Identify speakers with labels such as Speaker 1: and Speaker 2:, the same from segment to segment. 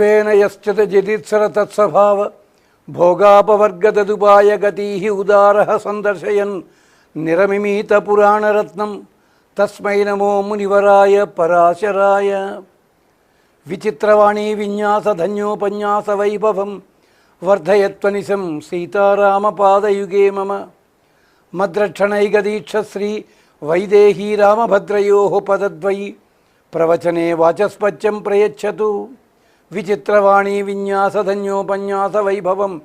Speaker 1: విశ్వేన యశ్చత జదిత్సర తత్స్వభావ భోగాపవర్గదదుపాయ గతీ ఉదార సందర్శయన్ నిరమిమీత పురాణరత్నం. తస్మై నమో మునివరాయ పరాశరాయ. విచిత్రవాణీ విన్యాసధన్యోపన్యాస వైభవం వర్ధయత్వనిశం సీతారామపాదయుగే మమ. మద్రక్షణైకదీక్షశ్రీ వైదేహీ రామభద్రయో పదద్వయి ప్రవచనే వాచస్పత్యం ప్రయచ్చతు. విచిత్రవాణీ విన్యాసధన్యోపన్యాస వైభవం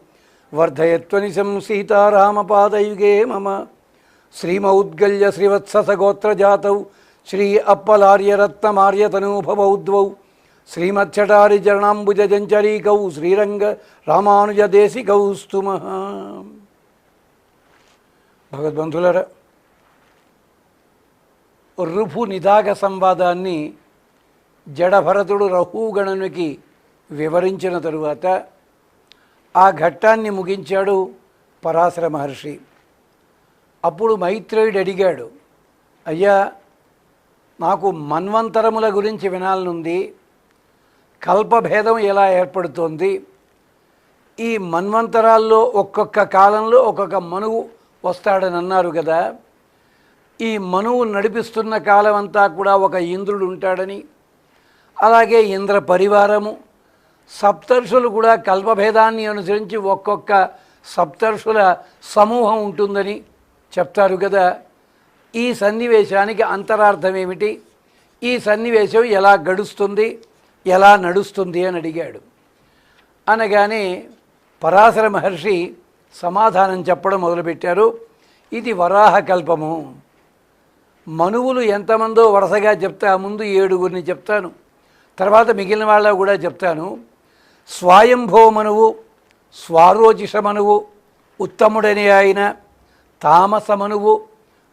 Speaker 1: వర్ధయత్వని సంసీతారామపాదయుగే మమ. శ్రీమౌద్గల్య శ్రీవత్ససగోత్రజాతౌ శ్రీ అప్పలార్యరత్నమార్యతనూభవౌద్వౌ శ్రీమచ్చటారి చరణాంబుజంచరీకౌ శ్రీరంగ రామానుజదేశికౌ స్తుమ భగవద్బంధులర రుభు నిదాగ సంవాదాన్ని జడభరతుడు రహూగణునికి వివరించిన తరువాత ఆ ఘట్టాన్ని ముగించాడు పరాశర మహర్షి. అప్పుడు మైత్రేయుడు అడిగాడు అయ్యా నాకు మన్వంతరముల గురించి వినాలనుంది. కల్పభేదం ఎలా ఏర్పడుతోంది? ఈ మన్వంతరాల్లో ఒక్కొక్క కాలంలో ఒక్కొక్క మనువు వస్తాడని అన్నారు కదా. ఈ మనువు నడిపిస్తున్న కాలం అంతా కూడా ఒక ఇంద్రుడు ఉంటాడని అలాగే ఇంద్ర పరివారము సప్తర్షులు కూడా కల్పభేదాన్ని అనుసరించి ఒక్కొక్క సప్తర్షుల సమూహం ఉంటుందని చెప్తారు కదా. ఈ సన్నివేశానికి అంతరార్థం ఏమిటి ఈ సన్నివేశం ఎలా గడుస్తుంది? ఎలా నడుస్తుంది అని అడిగాడు. అనగానే పరాశర మహర్షి సమాధానం చెప్పడం మొదలుపెట్టారు. ఇది వరాహకల్పము మనువులు ఎంతమందో వరుసగా చెప్తా ముందు ఏడుగురిని చెప్తాను. తర్వాత మిగిలిన వాళ్ళ కూడా చెప్తాను. స్వాయంభోమనువు మనువు ఉత్తముడని ఆయన తామసమనువు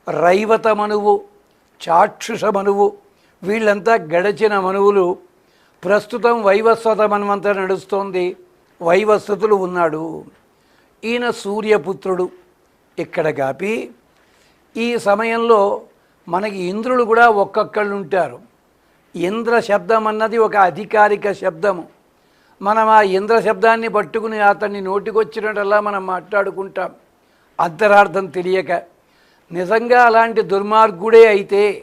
Speaker 1: రైవతమనువు చాక్షుషమనువు వీళ్ళంతా గడచిన మనువులు. ప్రస్తుతం వైవస్వతమన్వంతా నడుస్తోంది వైవస్వతులు ఉన్నాడు. ఈయన సూర్యపుత్రుడు ఇక్కడ కాపి ఈ సమయంలో మనకి ఇంద్రులు కూడా ఒక్కొక్కళ్ళు ఉంటారు ఇంద్ర శబ్దం అన్నది ఒక అధికారిక శబ్దము. మనం ఆ ఇంద్ర శబ్దాన్ని పట్టుకుని అతన్ని నోటికొచ్చినట్టల్లా మనం మాట్లాడుకుంటాం. అంతరార్థం తెలియక. నిజంగా అలాంటి దుర్మార్గుడే అయితే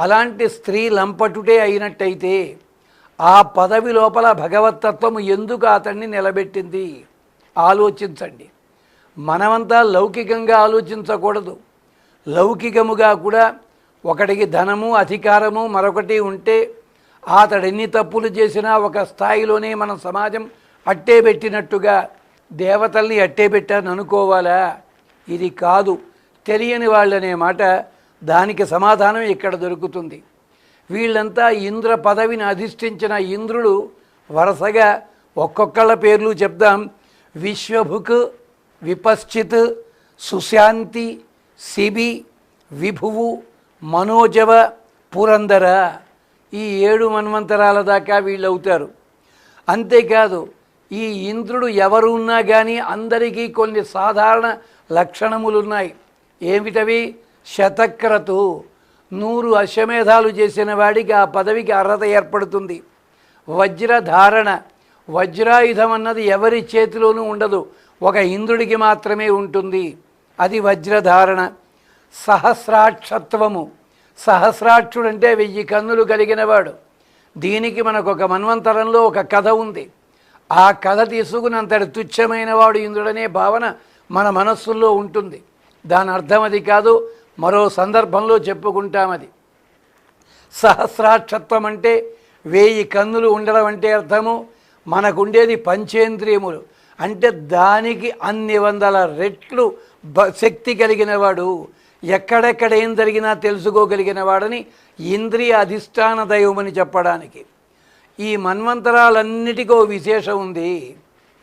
Speaker 1: అలాంటి స్త్రీ లంపటుటే అయినట్టయితే ఆ పదవి లోపల భగవతత్వము ఎందుకు అతన్ని నిలబెట్టింది? ఆలోచించండి. మనమంతా లౌకికంగా ఆలోచించకూడదు. లౌకికముగా కూడా ఒకటికి ధనము అధికారము మరొకటి ఉంటే అతడు ఎన్ని తప్పులు చేసినా ఒక స్థాయిలోనే మన సమాజం అట్టే పెట్టినట్టుగా దేవతల్ని అట్టే పెట్టాను అనుకోవాలా? ఇది కాదు. తెలియని వాళ్ళనే మాట దానికి సమాధానం ఇక్కడ దొరుకుతుంది. వీళ్ళంతా ఇంద్ర పదవిని అధిష్ఠించిన ఇంద్రుడు వరుసగా ఒక్కొక్కళ్ళ పేర్లు చెప్దాం. విశ్వభుక్ విపశ్చిత్ సుశాంతి శిబి విభువు మనోజవ పురందర ఈ ఏడు మన్వంతరాల దాకా వీళ్ళు అవుతారు అంతేకాదు ఈ ఇంద్రుడు ఎవరు ఉన్నా కానీ అందరికీ కొన్ని సాధారణ లక్షణములు ఉన్నాయి ఏమిటవి? శతక్రతు. నూరు అశ్వమేధాలు చేసిన వాడికి ఆ పదవికి అర్హత ఏర్పడుతుంది. వజ్రధారణ. వజ్రాయుధం అన్నది ఎవరి చేతిలోనూ ఉండదు. ఒక ఇంద్రుడికి మాత్రమే ఉంటుంది. అది వజ్రధారణ. సహస్రాక్షత్వము. సహస్రాక్షుడు అంటే వెయ్యి కన్నులు కలిగినవాడు. దీనికి మనకు ఒక మన్వంతరంలో ఒక కథ ఉంది. ఆ కథ తీసుకున్నంతటి తుచ్చమైన వాడు ఇంద్రుడనే భావన మన మనస్సుల్లో ఉంటుంది. దాని అర్థం అది కాదు మరో సందర్భంలో చెప్పుకుంటాం అది సహస్రాక్షత్వం అంటే వేయి కన్నులు ఉండడం అంటే అర్థము మనకుండేది పంచేంద్రియములు. అంటే దానికి అన్ని వందల రెట్లు శక్తి కలిగినవాడు. ఎక్కడెక్కడ ఏం జరిగినా తెలుసుకోగలిగిన వాడని ఇంద్రియ అధిష్టాన దైవమని చెప్పడానికి. ఈ మన్వంతరాలన్నిటికో విశేషం ఉంది.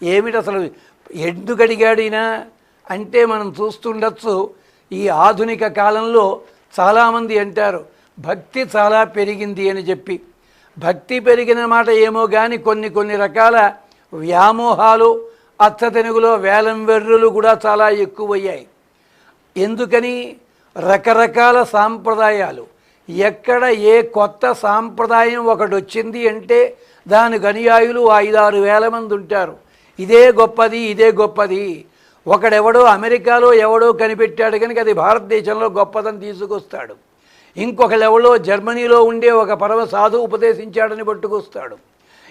Speaker 1: ఏమిటి అసలు ఎందుకు అడిగాడినా అంటే మనం చూస్తుండొచ్చు ఈ ఆధునిక కాలంలో చాలామంది అంటారు భక్తి చాలా పెరిగింది అని చెప్పి. భక్తి పెరిగిన మాట ఏమో కానీ కొన్ని కొన్ని రకాల వ్యామోహాలు అచ్చతెనుగులో వేలం వెర్రులు కూడా చాలా ఎక్కువయ్యాయి. ఎందుకని? రకరకాల సాంప్రదాయాలు. ఎక్కడ ఏ కొత్త సాంప్రదాయం ఒకటి వచ్చింది అంటే దానికి అనుయాయులు ఐదారు వేల మంది ఉంటారు. ఇదే గొప్పది ఇదే గొప్పది. ఒకడెవడో అమెరికాలో ఎవడో కనిపెట్టాడు కనుక అది భారతదేశంలో గొప్పదని తీసుకొస్తాడు. ఇంకొకడెవడో జర్మనీలో ఉండే ఒక పరమ సాధు ఉపదేశించాడని పట్టుకొస్తాడు.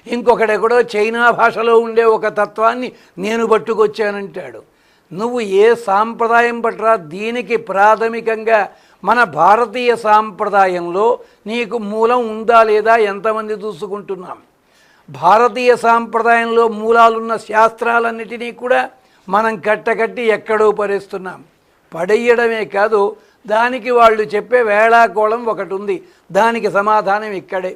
Speaker 1: ఇంకొకడెక్కడో చైనా భాషలో ఉండే ఒక తత్వాన్ని నేను పట్టుకొచ్చానంటాడు. నువ్వు ఏ సాంప్రదాయం పట్ల దీనికి ప్రాథమికంగా మన భారతీయ సాంప్రదాయంలో నీకు మూలం ఉందా లేదా ఎంతమంది చూసుకుంటున్నాం? భారతీయ సాంప్రదాయంలో మూలాలున్న శాస్త్రాలన్నిటినీ కూడా మనం కట్టకట్టి ఎక్కడో పరేస్తున్నాం పడేయడమే కాదు దానికి వాళ్ళు చెప్పే వేళాకోళం ఒకటి ఉంది. దానికి సమాధానం ఇక్కడే.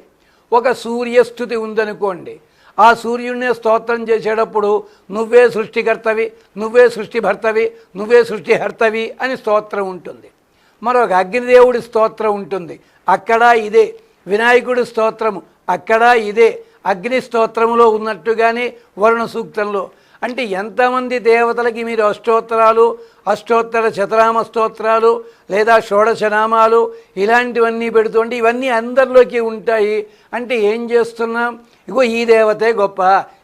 Speaker 1: ఒక సూర్యస్థుతి ఉందనుకోండి ఆ సూర్యుడినే స్తోత్రం చేసేటప్పుడు నువ్వే సృష్టికర్తవి నువ్వే సృష్టిభర్తవి నువ్వే సృష్టిహర్తవి అని స్తోత్రం ఉంటుంది. మరొక అగ్నిదేవుడి స్తోత్రం ఉంటుంది. అక్కడ ఇదే. వినాయకుడి స్తోత్రము. అక్కడ ఇదే. అగ్ని స్తోత్రములో ఉన్నట్టుగానే వరుణ సూక్తంలో. అంటే ఎంతమంది దేవతలకి మీరు అష్టోత్తరాలు అష్టోత్తర శతనామ స్తోత్రాలు లేదా షోడశనామాలు ఇలాంటివన్నీ పెడుతుంటే ఇవన్నీ అందరిలోకి ఉంటాయి. అంటే ఏం చేస్తున్నాం? ఇగో ఈ దేవతే గొప్ప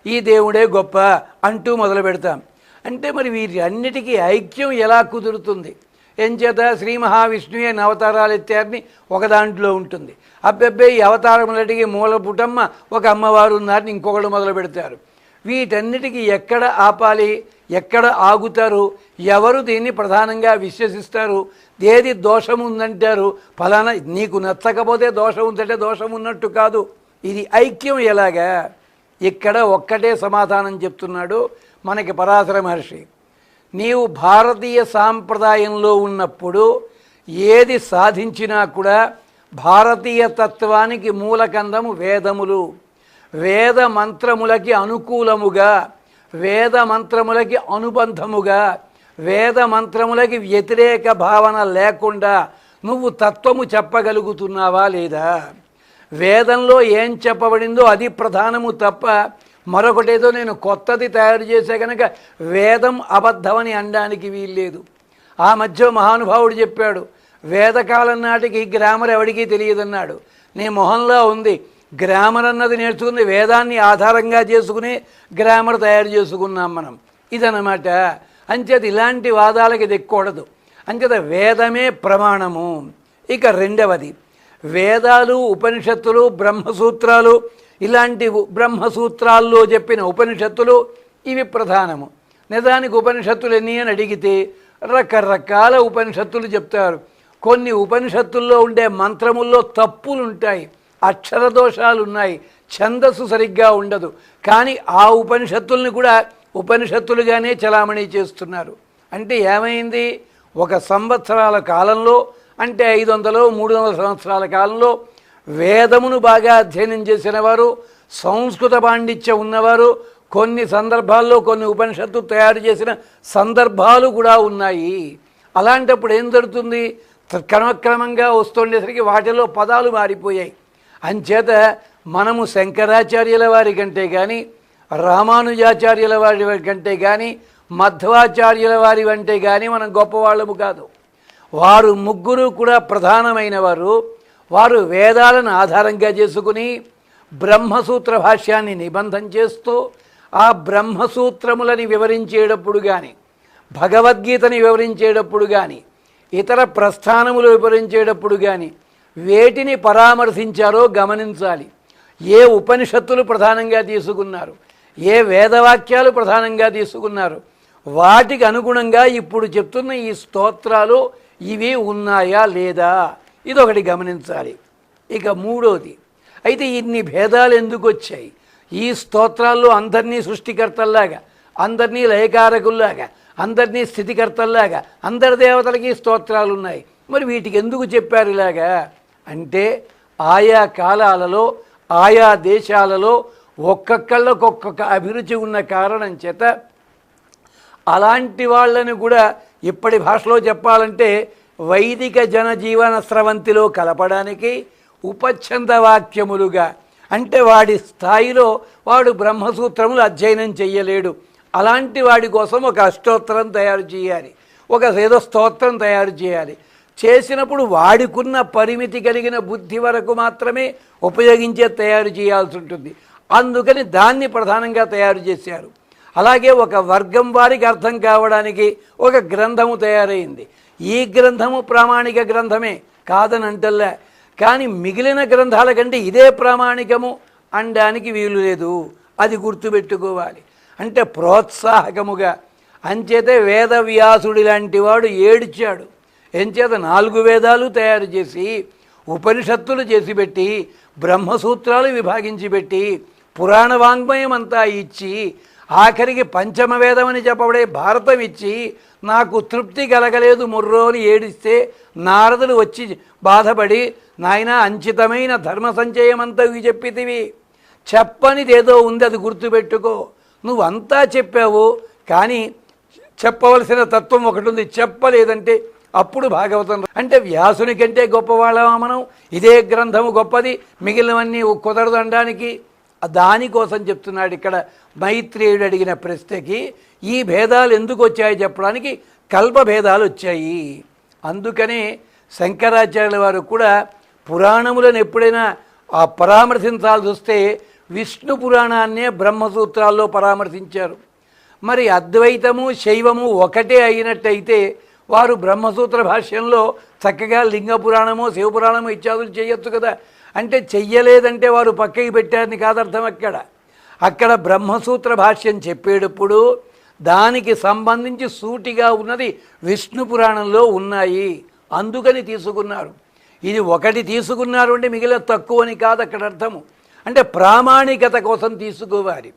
Speaker 1: ఈ దేవుడే గొప్ప అంటూ మొదలు పెడతాం. అంటే మరి వీరి అన్నిటికీ ఐక్యం ఎలా కుదురుతుంది? ఎంచేత శ్రీ మహావిష్ణువే అవతారాలు ఎత్తారని ఒక దాంట్లో ఉంటుంది. అబ్బెబ్బే ఈ అవతారములటికి మూలపుటమ్మ ఒక అమ్మవారు ఉన్నారని ఇంకొకడు మొదలు పెడతారు. వీటన్నిటికీ ఎక్కడ ఆపాలి? ఎక్కడ ఆగుతారు? ఎవరు దీన్ని ప్రధానంగా విశ్వసిస్తారు? ఏది దోషం ఉందంటారు ఫలానా నీకు నచ్చకపోతే దోషం ఉందంటే దోషం ఉన్నట్టు కాదు. ఇది ఐక్యం ఎలాగా? ఇక్కడ ఒక్కటే సమాధానం చెప్తున్నాడు మనకి పరాశర మహర్షి. నీవు భారతీయ సాంప్రదాయంలో ఉన్నప్పుడు ఏది సాధించినా కూడా భారతీయ తత్వానికి మూలకందము వేదములు. వేద మంత్రములకి అనుకూలముగా వేద మంత్రములకి అనుబంధముగా వేద మంత్రములకి వ్యతిరేక భావన లేకుండా నువ్వు తత్వము చెప్పగలుగుతున్నావా లేదా? వేదంలో ఏం చెప్పబడిందో అది ప్రధానము తప్ప మరొకటేదో నేను కొత్తది తయారు చేసే కనుక వేదం అబద్ధమని అనడానికి వీల్లేదు. ఆ మధ్య మహానుభావుడు చెప్పాడు వేదకాలం నాటికి గ్రామర్ ఎవడికి తెలియదన్నాడు. నీ మొహంలో ఉంది. గ్రామర్ అన్నది నేర్చుకుని వేదాన్ని ఆధారంగా చేసుకుని గ్రామర్ తయారు చేసుకున్నాం మనం. ఇదనమాట అంచేత ఇలాంటి వాదాలకి దిక్కకూడదు అంచేత వేదమే ప్రమాణము. ఇక రెండవది వేదాలు ఉపనిషత్తులు బ్రహ్మసూత్రాలు ఇలాంటి బ్రహ్మసూత్రాల్లో చెప్పిన ఉపనిషత్తులు ఇవి ప్రధానము. నిజానికి ఉపనిషత్తులు ఎన్ని అని అడిగితే రకరకాల ఉపనిషత్తులు చెప్తారు. కొన్ని ఉపనిషత్తుల్లో ఉండే మంత్రముల్లో తప్పులు ఉంటాయి అక్షర దోషాలు ఉన్నాయి ఛందస్సు సరిగ్గా ఉండదు. కానీ ఆ ఉపనిషత్తుల్ని కూడా ఉపనిషత్తులుగానే చలామణి చేస్తున్నారు. అంటే ఏమైంది? ఒక సంవత్సరాల కాలంలో అంటే ఐదు వందలు మూడు వందల సంవత్సరాల కాలంలో వేదమును బాగా అధ్యయనం చేసిన వారు సంస్కృత పాండిత్యం ఉన్నవారు కొన్ని సందర్భాల్లో కొన్ని ఉపనిషత్తు తయారు చేసిన సందర్భాలు కూడా ఉన్నాయి. అలాంటప్పుడు ఏం జరుగుతుంది? క్రమక్రమంగా వస్తుండేసరికి వాటిలో పదాలు మారిపోయాయి. అంచేత మనము శంకరాచార్యుల వారి కంటే కానీ రామానుజాచార్యుల వారి కంటే కానీ మధ్వాచార్యుల వారి వంటే కానీ మనం గొప్పవాళ్ళము కాదు. వారు ముగ్గురు కూడా ప్రధానమైన వారు వారు వేదాలను ఆధారంగా చేసుకుని బ్రహ్మసూత్ర భాష్యాన్ని నిబంధం చేస్తూ ఆ బ్రహ్మసూత్రములని వివరించేటప్పుడు కానీ భగవద్గీతని వివరించేటప్పుడు కానీ ఇతర ప్రస్థానములు వివరించేటప్పుడు కానీ వేటిని పరామర్శించారో గమనించాలి. ఏ ఉపనిషత్తులు ప్రధానంగా తీసుకున్నారు ఏ వేదవాక్యాలు ప్రధానంగా తీసుకున్నారు వాటికి అనుగుణంగా ఇప్పుడు చెప్తున్న ఈ స్తోత్రాలు ఇవి ఉన్నాయా లేదా ఇదొకటి గమనించాలి. ఇక మూడోది అయితే ఇన్ని భేదాలు ఎందుకు వచ్చాయి? ఈ స్తోత్రాల్లో అందరినీ సృష్టికర్తల్లాగా అందరినీ లయకారకుల్లాగా అందరినీ స్థితికర్తల్లాగా అందరి దేవతలకి స్తోత్రాలు ఉన్నాయి మరి వీటికి ఎందుకు చెప్పారు ఇలాగా? అంటే ఆయా కాలాలలో ఆయా దేశాలలో ఒక్కొక్కళ్ళకొక్కొక్క అభిరుచి ఉన్న కారణం చేత అలాంటి వాళ్ళని కూడా ఇప్పటి భాషలో చెప్పాలంటే వైదిక జనజీవన స్రవంతిలో కలపడానికి ఉపచ్ఛంద వాక్యములుగా అంటే వాడి స్థాయిలో వాడు బ్రహ్మసూత్రములు అధ్యయనం చెయ్యలేడు. అలాంటి వాడి కోసం ఒక అష్టోత్తరం తయారు చేయాలి. ఒక ఏదో స్తోత్రం తయారు చేయాలి. చేసినప్పుడు వాడికున్న పరిమితి కలిగిన బుద్ధి వరకు మాత్రమే ఉపయోగించే తయారు చేయాల్సి ఉంటుంది. అందుకని దాన్ని ప్రధానంగా తయారు చేశారు. అలాగే ఒక వర్గం వారికి అర్థం కావడానికి ఒక గ్రంథము తయారైంది. ఈ గ్రంథము ప్రామాణిక గ్రంథమే కాదని కానీ మిగిలిన గ్రంథాల కంటే ఇదే ప్రామాణికము అనడానికి వీలు లేదు. అది గుర్తుపెట్టుకోవాలి. అంటే ప్రోత్సాహకముగా. అంచేతే వేదవ్యాసుడి లాంటి వాడు ఏడిచాడు. ఎంచేత నాలుగు వేదాలు తయారు చేసి ఉపనిషత్తులు చేసి పెట్టి బ్రహ్మసూత్రాలు విభాగించి పెట్టి పురాణ వాంగ్మయం అంతా ఇచ్చి ఆఖరికి పంచమ అని చెప్పబడే భారతం ఇచ్చి నాకు తృప్తి కలగలేదు ముర్రో అని ఏడిస్తే నారదులు వచ్చి బాధపడి నాయన అంచితమైన ధర్మ సంచయమంతా ఇవి చెప్పితివి. చెప్పనిదేదో ఉంది అది గుర్తుపెట్టుకో. నువ్వంతా చెప్పావు కానీ చెప్పవలసిన తత్వం ఒకటి ఉంది చెప్పలేదంటే అప్పుడు భాగవతం అంటే వ్యాసుని కంటే గొప్పవాళ్ళమా మనం? ఇదే గ్రంథము గొప్పది. మిగిలినవన్నీ కుదరదు అనడానికి దానికోసం చెప్తున్నాడు ఇక్కడ మైత్రేయుడు అడిగిన ప్రశ్నకి ఈ భేదాలు ఎందుకు వచ్చాయో చెప్పడానికి కల్ప భేదాలు వచ్చాయి. అందుకనే శంకరాచార్యుల వారు కూడా పురాణములను ఎప్పుడైనా ఆ పరామర్శించాల్సి వస్తే విష్ణు పురాణాన్నే బ్రహ్మసూత్రాల్లో పరామర్శించారు. మరి అద్వైతము శైవము ఒకటే అయినట్టయితే వారు బ్రహ్మసూత్ర భాష్యంలో చక్కగా లింగ పురాణము శివపురాణము ఇత్యాదులు చేయొచ్చు కదా. అంటే చెయ్యలేదంటే వారు పక్కకి పెట్టారని కాదర్థం అక్కడ. అక్కడ బ్రహ్మసూత్ర భాష్యం చెప్పేటప్పుడు దానికి సంబంధించి సూటిగా ఉన్నది విష్ణు పురాణంలో ఉన్నాయి. అందుకని తీసుకున్నారు. ఇది ఒకటి తీసుకున్నారు అంటే మిగిలిన తక్కువని కాదు అక్కడ అర్థము. అంటే ప్రామాణికత కోసం తీసుకోవాలి.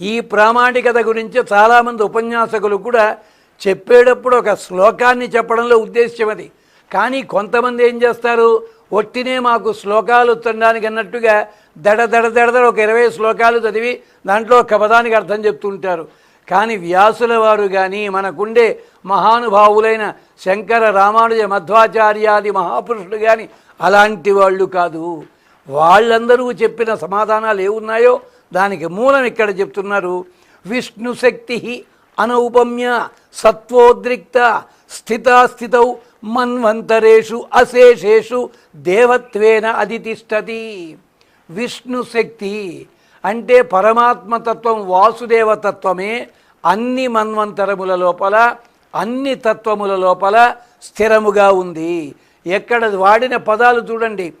Speaker 1: ఈ ప్రామాణికత గురించి చాలామంది ఉపన్యాసకులు కూడా చెప్పేటప్పుడు ఒక శ్లోకాన్ని చెప్పడంలో ఉద్దేశ్యం అది. కానీ కొంతమంది ఏం చేస్తారు? ఒట్టినే మాకు శ్లోకాలు తినడానికి అన్నట్టుగా దడ దడ దడ ఒక ఇరవై శ్లోకాలు చదివి దాంట్లో ఒక పదానికి అర్థం చెప్తుంటారు. కానీ వ్యాసుల వారు కానీ మనకుండే మహానుభావులైన శంకర రామానుజ మధ్వాచార్యాది మహాపురుషులు కానీ అలాంటి వాళ్ళు కాదు. వాళ్ళందరూ చెప్పిన సమాధానాలు ఏమున్నాయో దానికి మూలం ఇక్కడ చెప్తున్నారు. విష్ణు శక్తి అనౌపమ్య సత్వోద్రిక్త స్థితాస్థితౌ మన్వంతరేషు అశేషేషు దేవత్వేన అధితిష్టతి. విష్ణు శక్తి అంటే పరమాత్మతత్వం వాసుదేవతత్వమే అన్ని మన్వంతరముల లోపల అన్ని తత్వముల లోపల స్థిరముగా ఉంది. ఎక్కడ వాడిన పదాలు చూడండి.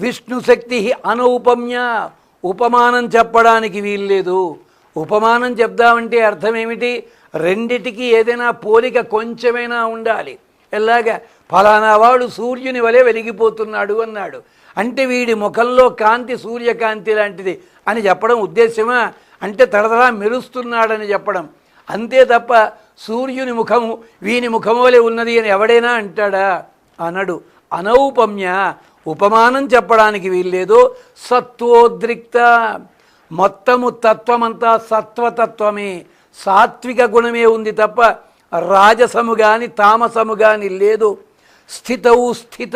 Speaker 1: విష్ణు శక్తి అనౌపమ్య ఉపమానం చెప్పడానికి వీల్లేదు. ఉపమానం చెప్దామంటే అర్థం ఏమిటి? రెండిటికి ఏదైనా పోలిక కొంచెమైనా ఉండాలి. ఎలాగా? ఫలానా వాడు సూర్యుని వలె వెలిగిపోతున్నాడు అన్నాడు. అంటే వీడి ముఖంలో కాంతి సూర్యకాంతి లాంటిది అని చెప్పడం ఉద్దేశ్యమా? అంటే తరతరా మెరుస్తున్నాడని చెప్పడం. అంతే తప్ప సూర్యుని ముఖము వీని ముఖము వలె ఉన్నది అని ఎవడైనా అంటాడా? అనడు. అనౌపమ్య ఉపమానం చెప్పడానికి వీల్లేదు. సత్వోద్రిక్త. మొత్తము తత్వమంతా సత్వతత్వమే. సాత్విక గుణమే ఉంది తప్ప రాజసము కానీ తామసము కానీ లేదు. స్థితవు స్థిత.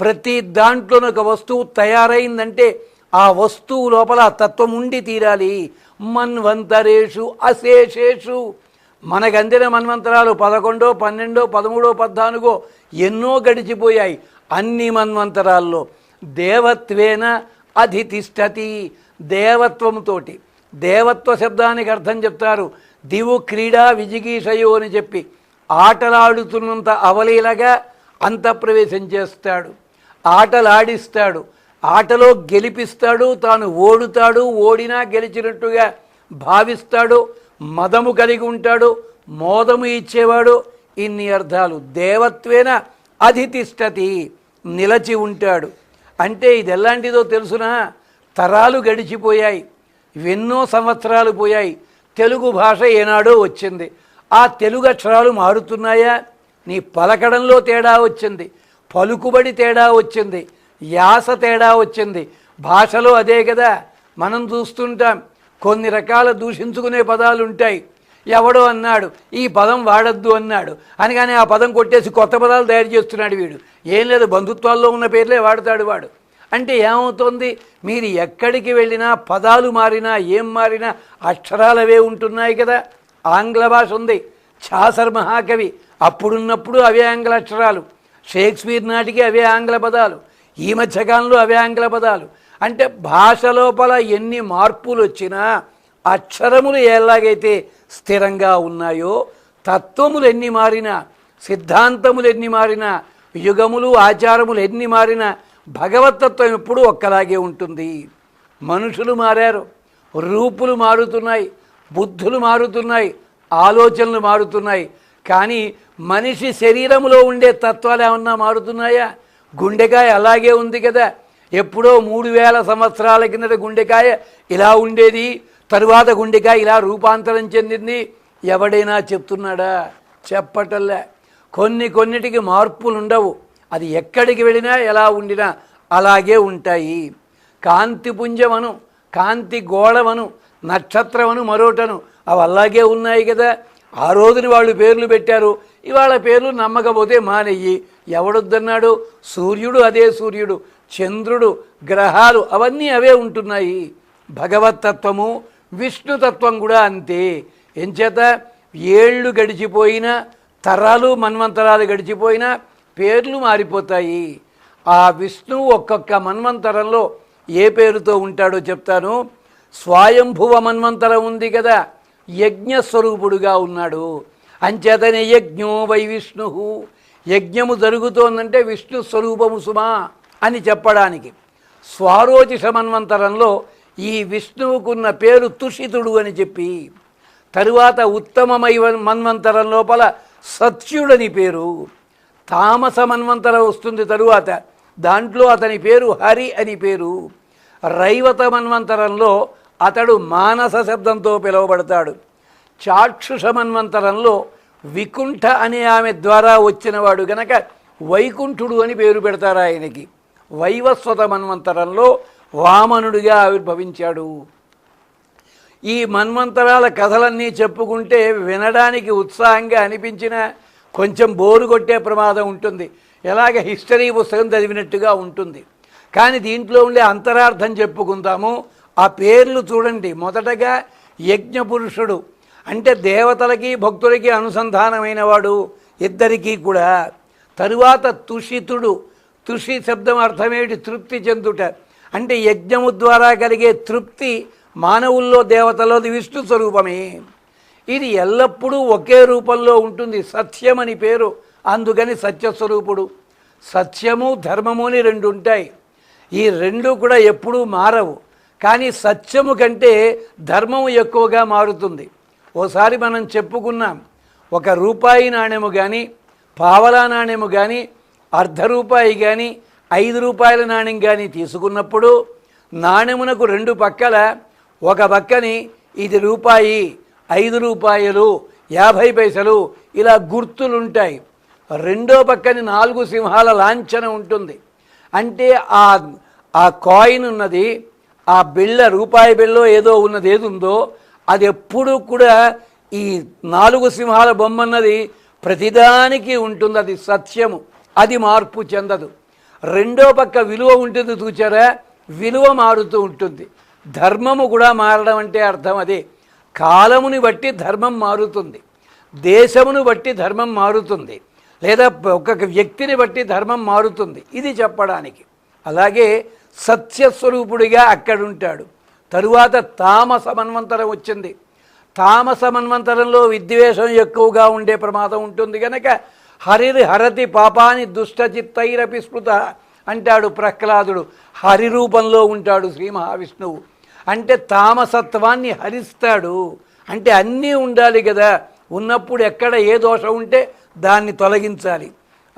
Speaker 1: ప్రతి దాంట్లోనూ ఒక వస్తువు తయారైందంటే ఆ వస్తువు లోపల తత్వం ఉండి తీరాలి. మన్వంతరేషు అశేషేషు. మనకు అందిన మన్వంతరాలు పదకొండో పన్నెండో పదమూడో పద్నాలుగో ఎన్నో గడిచిపోయాయి అన్ని మన్వంతరాల్లో. దేవత్వేన అధితిష్టతి. దేవత్వముతోటి. దేవత్వ శబ్దానికి అర్థం చెప్తారు. దివు క్రీడా విజిగీషయో అని చెప్పి ఆటలాడుతున్నంత అవలీలగా అంతఃప్రవేశం చేస్తాడు. ఆటలాడిస్తాడు. ఆటలో గెలిపిస్తాడు. తాను ఓడుతాడు. ఓడినా గెలిచినట్టుగా భావిస్తాడు. మదము కలిగి ఉంటాడు. మోదము ఇచ్చేవాడు. ఇన్ని అర్థాలు. దేవత్వేన అధితిష్టతి నిలచి ఉంటాడు. అంటే ఇది ఎలాంటిదో తెలుసునా? తరాలు గడిచిపోయాయి. ఎన్నో సంవత్సరాలు పోయాయి. తెలుగు భాష ఏనాడో వచ్చింది. ఆ తెలుగు అక్షరాలు మారుతున్నాయా? నీ పలకడంలో తేడా వచ్చింది. పలుకుబడి తేడా వచ్చింది. యాస తేడా వచ్చింది. భాషలో అదే కదా మనం చూస్తుంటాం. కొన్ని రకాల దూషించుకునే పదాలు ఉంటాయి ఎవడో అన్నాడు ఈ పదం వాడద్దు అన్నాడు. అని కానీ ఆ పదం కొట్టేసి కొత్త పదాలు తయారు చేస్తున్నాడు వీడు. ఏం లేదు బంధుత్వాల్లో ఉన్న పేర్లే వాడతాడు వాడు. అంటే ఏమవుతుంది? మీరు ఎక్కడికి వెళ్ళినా పదాలు మారినా ఏం మారినా అక్షరాలవే ఉంటున్నాయి కదా. ఆంగ్ల భాష ఉంది. ఛాసర్ మహాకవి అప్పుడున్నప్పుడు అవే ఆంగ్ల అక్షరాలు. షేక్స్పియర్ నాటికి అవే ఆంగ్ల పదాలు. ఈ మధ్యకాలంలో అవే ఆంగ్ల పదాలు. అంటే భాష లోపల ఎన్ని మార్పులు వచ్చినా అక్షరములు ఎలాగైతే స్థిరంగా ఉన్నాయో తత్వములు ఎన్ని మారినా సిద్ధాంతములు ఎన్ని మారినా యుగములు ఆచారములు ఎన్ని మారినా భగవతత్వం ఎప్పుడూ ఒక్కలాగే ఉంటుంది. మనుషులు మారారు రూపులు మారుతున్నాయి బుద్ధులు మారుతున్నాయి ఆలోచనలు మారుతున్నాయి. కానీ మనిషి శరీరంలో ఉండే తత్వాలు ఏమన్నా మారుతున్నాయా? గుండెకాయ అలాగే ఉంది కదా. ఎప్పుడో మూడు వేల సంవత్సరాల కిందట గుండెకాయ ఇలా ఉండేది. తరువాత గుండెకాయ ఇలా రూపాంతరం చెందింది. ఎవడైనా చెప్తున్నాడా? చెప్పటల్లా కొన్ని కొన్నిటికి మార్పులు ఉండవు అది ఎక్కడికి వెళ్ళినా ఎలా ఉండినా అలాగే ఉంటాయి. కాంతి పుంజమను కాంతి గోళమను నక్షత్రమను మరోటను అవి అలాగే ఉన్నాయి కదా. ఆ రోజున వాళ్ళు పేర్లు పెట్టారు. ఇవాళ పేర్లు నమ్మకపోతే మానెయ్యి ఎవడొద్దన్నాడు? సూర్యుడు అదే సూర్యుడు. చంద్రుడు గ్రహాలు అవన్నీ అవే ఉంటున్నాయి. భగవతత్వము విష్ణుతత్వం కూడా అంతే. ఎంచేత ఏళ్ళు గడిచిపోయినా తరాలు మన్వంతరాలు గడిచిపోయినా పేర్లు మారిపోతాయి. ఆ విష్ణువు ఒక్కొక్క మన్వంతరంలో ఏ పేరుతో ఉంటాడో చెప్తాను. స్వయంభువ మన్వంతరం ఉంది కదా యజ్ఞస్వరూపుడుగా ఉన్నాడు. అంచేతనే యజ్ఞో వై విష్ణు. యజ్ఞము జరుగుతోందంటే విష్ణు స్వరూపము సుమా అని చెప్పడానికి. స్వారోచిష మన్వంతరంలో ఈ విష్ణువుకున్న పేరు తుషితుడు అని చెప్పి తరువాత ఉత్తమమై మన్వంతరం లోపల సత్యుడని పేరు. తామస మన్వంతరం వస్తుంది తరువాత. దాంట్లో అతని పేరు హరి అని పేరు. రైవత మన్వంతరంలో అతడు మానస శబ్దంతో పిలువబడతాడు. చాక్షుష మన్వంతరంలో వికుంఠ అనే ఆమె ద్వారా వచ్చినవాడు గనక వైకుంఠుడు అని పేరు పెడతారు ఆయనకి. వైవస్వత మన్వంతరంలో వామనుడిగా ఆవిర్భవించాడు. ఈ మన్వంతరాల కథలన్నీ చెప్పుకుంటే వినడానికి ఉత్సాహంగా అనిపించిన కొంచెం బోరు కొట్టే ప్రమాదం ఉంటుంది. ఎలాగ హిస్టరీ పుస్తకం చదివినట్టుగా ఉంటుంది. కానీ దీంట్లో ఉండే అంతరార్థం చెప్పుకుందాము. ఆ పేర్లు చూడండి. మొదటగా యజ్ఞపురుషుడు. అంటే దేవతలకి భక్తులకి అనుసంధానమైన వాడు ఇద్దరికీ కూడా. తరువాత తుషితుడు. తుషి శబ్దం అర్థమేటి తృప్తి చెందుట. అంటే యజ్ఞము ద్వారా కలిగే తృప్తి మానవుల్లో దేవతలోది విష్ణు స్వరూపమే. ఇది ఎల్లప్పుడూ ఒకే రూపంలో ఉంటుంది. సత్యం అని పేరు. అందుకని సత్యస్వరూపుడు. సత్యము ధర్మము అని రెండు ఉంటాయి. ఈ రెండు కూడా ఎప్పుడూ మారవు. కానీ సత్యము కంటే ధర్మము ఎక్కువగా మారుతుంది. ఓసారి మనం చెప్పుకున్నాం. ఒక రూపాయి నాణ్యము కానీ పావలా నాణ్యము కానీ అర్ధ రూపాయి కానీ ఐదు రూపాయల నాణ్యం కానీ తీసుకున్నప్పుడు నాణ్యమునకు రెండు పక్కల ఒక పక్కని ఇది రూపాయి ఐదు రూపాయలు యాభై పైసలు ఇలా గుర్తులుంటాయి. రెండో పక్కని నాలుగు సింహాల లాంఛన ఉంటుంది. అంటే ఆ ఆ కాయిన్ ఉన్నది ఆ బిళ్ళ రూపాయి బిళ్ళో ఏదో ఉన్నది ఏది ఉందో అది ఎప్పుడూ కూడా ఈ నాలుగు సింహాల బొమ్మ అన్నది ప్రతిదానికి ఉంటుంది అది సత్యము అది మార్పు చెందదు. రెండో పక్క విలువ ఉంటుంది చూచారా? విలువ మారుతూ ఉంటుంది. ధర్మము కూడా మారడం అంటే అర్థం అదే. కాలముని బట్టి ధర్మం మారుతుంది. దేశమును బట్టి ధర్మం మారుతుంది. లేదా ఒక్కొక్క వ్యక్తిని బట్టి ధర్మం మారుతుంది. ఇది చెప్పడానికి. అలాగే సత్యస్వరూపుడిగా అక్కడుంటాడు. తరువాత తామ మన్వంతరం వచ్చింది. తామ సమన్వంతరంలో విద్వేషం ఎక్కువగా ఉండే ప్రమాదం ఉంటుంది కనుక హరిరి హరతి పాపాని దుష్టచిత్తైరపి స్మృత అంటాడు ప్రహ్లాదుడు. హరి రూపంలో ఉంటాడు శ్రీ మహావిష్ణువు. అంటే తామసత్వాన్ని హరిస్తాడు. అంటే అన్నీ ఉండాలి కదా. ఉన్నప్పుడు ఎక్కడ ఏ దోషం ఉంటే దాన్ని తొలగించాలి.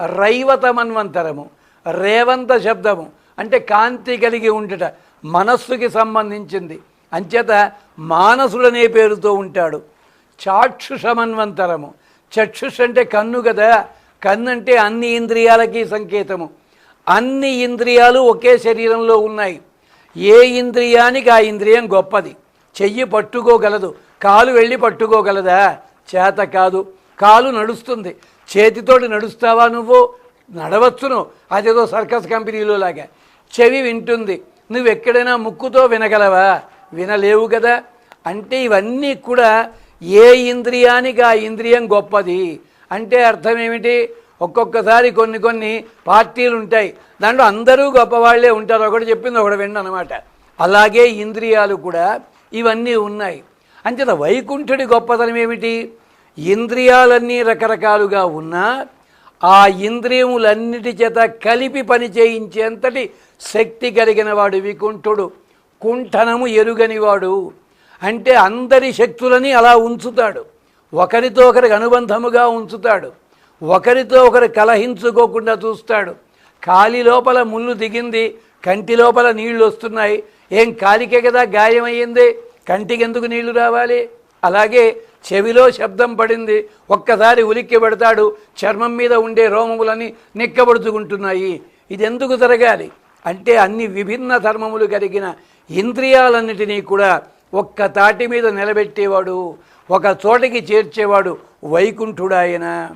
Speaker 1: రైవత మన్వంతరము రేవంత శబ్దము అంటే కాంతి కలిగి ఉండుట మనస్సుకి సంబంధించింది. అంచేత మానసుడనే పేరుతో ఉంటాడు. చాక్షుషమన్వంతరము చక్షుష్ అంటే కన్ను కదా. కన్ను అంటే అన్ని ఇంద్రియాలకి సంకేతము. అన్ని ఇంద్రియాలు ఒకే శరీరంలో ఉన్నాయి. ఏ ఇంద్రియానికి ఆ ఇంద్రియం గొప్పది. చెయ్యి పట్టుకోగలదు. కాలు వెళ్ళి పట్టుకోగలదా? చేత కాదు. కాలు నడుస్తుంది. చేతితోటి నడుస్తావా నువ్వు? నడవచ్చును. అదేదో సర్కస్ కంపెనీలో లాగా. చెవి వింటుంది. నువ్వు ఎక్కడైనా ముక్కుతో వినగలవా? వినలేవు కదా. అంటే ఇవన్నీ కూడా ఏ ఇంద్రియానికి ఆ ఇంద్రియం గొప్పది? అంటే అర్థం ఏమిటి? ఒక్కొక్కసారి కొన్ని కొన్ని పార్టీలు ఉంటాయి దాంట్లో అందరూ గొప్పవాళ్ళే ఉంటారు. ఒకటి చెప్పింది ఒకటి వెండి అనమాట అలాగే ఇంద్రియాలు కూడా ఇవన్నీ ఉన్నాయి. అంచేత వైకుంఠుడి గొప్పతనం ఏమిటి? ఇంద్రియాలన్నీ రకరకాలుగా ఉన్నా ఆ ఇంద్రియములన్నిటి చేత కలిపి పని చేయించేంతటి శక్తి కలిగిన వాడు వికుంఠుడు. కుంఠనము ఎరుగనివాడు. అంటే అందరి శక్తులని అలా ఉంచుతాడు. ఒకరితో ఒకరికి అనుబంధముగా ఉంచుతాడు. ఒకరితో ఒకరు కలహించుకోకుండా చూస్తాడు. కాలి లోపల ముళ్ళు దిగింది కంటి లోపల నీళ్ళు వస్తున్నాయి. ఏం కాలికే కదా గాయమయ్యింది? కంటికి ఎందుకు నీళ్ళు రావాలి? అలాగే చెవిలో శబ్దం పడింది. ఒక్కసారి ఉలిక్కి పెడతాడు. చర్మం మీద ఉండే రోమములని నిక్కబడుచుకుంటున్నాయి. ఇది ఎందుకు జరగాలి? అంటే అన్ని విభిన్న ధర్మములు కలిగిన ఇంద్రియాలన్నిటినీ కూడా ఒక్క తాటి మీద నిలబెట్టేవాడు ఒక చోటకి చేర్చేవాడు వైకుంఠుడాయన.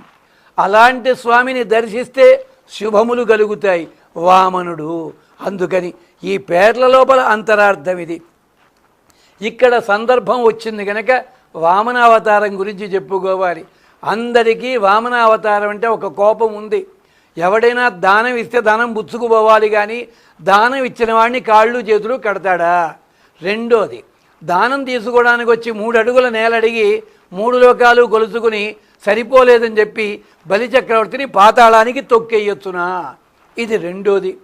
Speaker 1: అలాంటి స్వామిని దర్శిస్తే శుభములు కలుగుతాయి వామనుడు. అందుకని ఈ పేర్ల లోపల అంతరార్థం ఇది. ఇక్కడ సందర్భం వచ్చింది కనుక వామనావతారం గురించి చెప్పుకోవాలి. అందరికీ వామనావతారం అంటే ఒక కోపం ఉంది. ఎవడైనా దానం ఇస్తే దానం బుచ్చుకుపోవాలి కానీ దానం ఇచ్చిన వాడిని కాళ్ళు చేతులు కడతాడా? రెండోది దానం తీసుకోవడానికి వచ్చి మూడు అడుగుల నేల అడిగి మూడు లోకాలు కొలుచుకుని సరిపోలేదని చెప్పి బలిచక్రవర్తిని పాతాళానికి తొక్కేయొచ్చునా? ఇది రెండోది.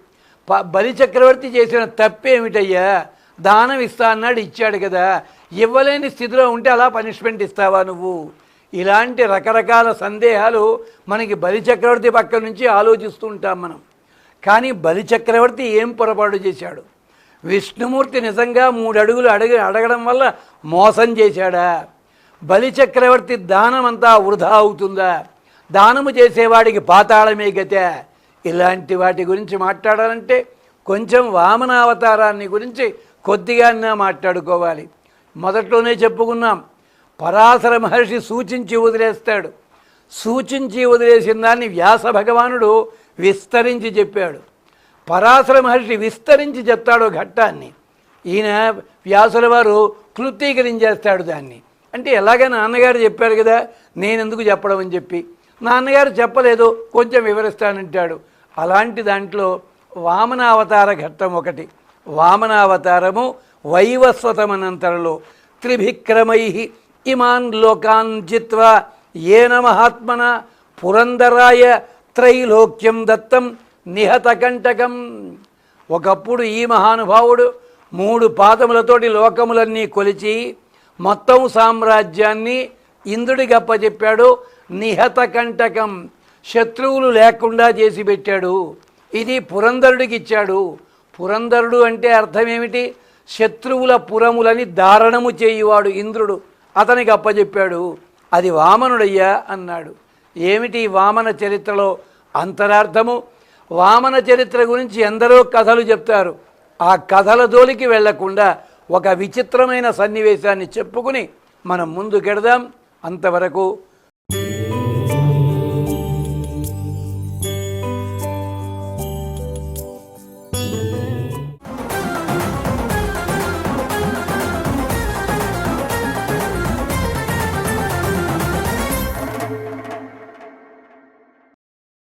Speaker 1: ప బలిచక్రవర్తి చేసిన తప్పేమిటయ్యా? దానం ఇస్తా అన్నాడు ఇచ్చాడు కదా. ఇవ్వలేని స్థితిలో ఉంటే అలా పనిష్మెంట్ ఇస్తావా నువ్వు? ఇలాంటి రకరకాల సందేహాలు మనకి బలిచక్రవర్తి పక్క నుంచి ఆలోచిస్తూ ఉంటాం మనం. కానీ బలిచక్రవర్తి ఏం పొరపాటు చేశాడు? విష్ణుమూర్తి నిజంగా మూడు అడుగులు అడగ అడగడం వల్ల మోసం చేశాడా? బలిచక్రవర్తి దానమంతా వృధా అవుతుందా? దానము చేసేవాడికి పాతాళమే గతే. ఇలాంటి వాటి గురించి మాట్లాడాలంటే కొంచెం వామనావతారాన్ని గురించి కొద్దిగానే మాట్లాడుకోవాలి. మొదట్లోనే చెప్పుకున్నాం పరాశర మహర్షి సూచించి వదిలేస్తాడు. సూచించి వదిలేసిన దాన్ని వ్యాస భగవానుడు విస్తరించి చెప్పాడు. పరాశర మహర్షి విస్తరించి చెప్తాడు ఘట్టాన్ని. ఈయన వ్యాసుల వారు క్లుప్తీకరించేస్తాడు దాన్ని. అంటే ఎలాగ నాన్నగారు చెప్పారు కదా నేను ఎందుకు చెప్పడం అని చెప్పి. నాన్నగారు చెప్పలేదు కొంచెం వివరిస్తానంటాడు. అలాంటి దాంట్లో వామనావతార ఘట్టం ఒకటి. వామనావతారము వైవస్వతమనంతరలో త్రిభిక్రమై ఇమాన్ లోకాన్ జిత్వా ఏన మహాత్మన పురందరాయ త్రైలోక్యం దత్తం నిహతకంటకం ఒకప్పుడు ఈ మహానుభావుడు మూడు పాదములతోటి లోకములన్నీ కొలిచి మొత్తం సామ్రాజ్యాన్ని ఇంద్రుడికి అప్పచెప్పాడు నిహత కంటకం శత్రువులు లేకుండా చేసి పెట్టాడు. ఇది పురంధరుడికి ఇచ్చాడు. పురంధరుడు అంటే అర్థం ఏమిటి శత్రువుల పురములని దారణము చేయువాడు ఇంద్రుడు. అతనికి అప్పచెప్పాడు అది వామనుడయ్యా అన్నాడు. ఏమిటి వామన చరిత్రలో అంతరార్థము? వామన చరిత్ర గురించి ఎందరో కథలు చెప్తారు. ఆ కథల జోలికి వెళ్ళకుండా ఒక విచిత్రమైన సన్నివేశాన్ని చెప్పుకుని మనం ముందుకెడదాం. అంతవరకు